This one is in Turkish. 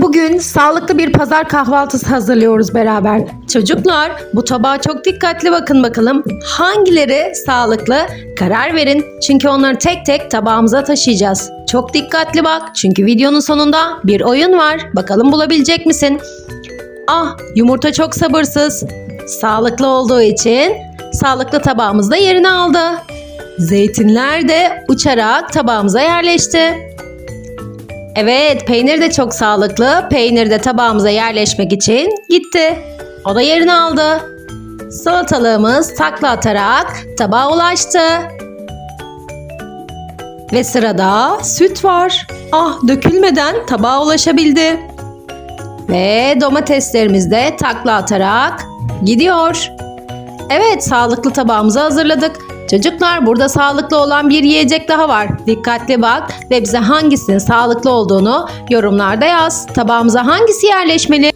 Bugün sağlıklı bir pazar kahvaltısı hazırlıyoruz beraber. Çocuklar bu tabağa çok dikkatli bakın bakalım. Hangileri sağlıklı? Karar verin. Çünkü onları tek tek tabağımıza taşıyacağız. Çok dikkatli bak. Çünkü videonun sonunda bir oyun var. Bakalım bulabilecek misin? Ah yumurta çok sabırsız. Sağlıklı olduğu için sağlıklı tabağımızda yerini aldı. Zeytinler de uçarak tabağımıza yerleşti. Evet, peynir de çok sağlıklı. Peynir de tabağımıza yerleşmek için gitti. O da yerini aldı. Salatalığımız takla atarak tabağa ulaştı. Ve sırada süt var. Ah, dökülmeden tabağa ulaşabildi. Ve domateslerimiz de takla atarak gidiyor. Evet, sağlıklı tabağımızı hazırladık. Çocuklar burada sağlıklı olan bir yiyecek daha var. Dikkatli bak ve bize hangisinin sağlıklı olduğunu yorumlarda yaz. Tabağımıza hangisi yerleşmeli?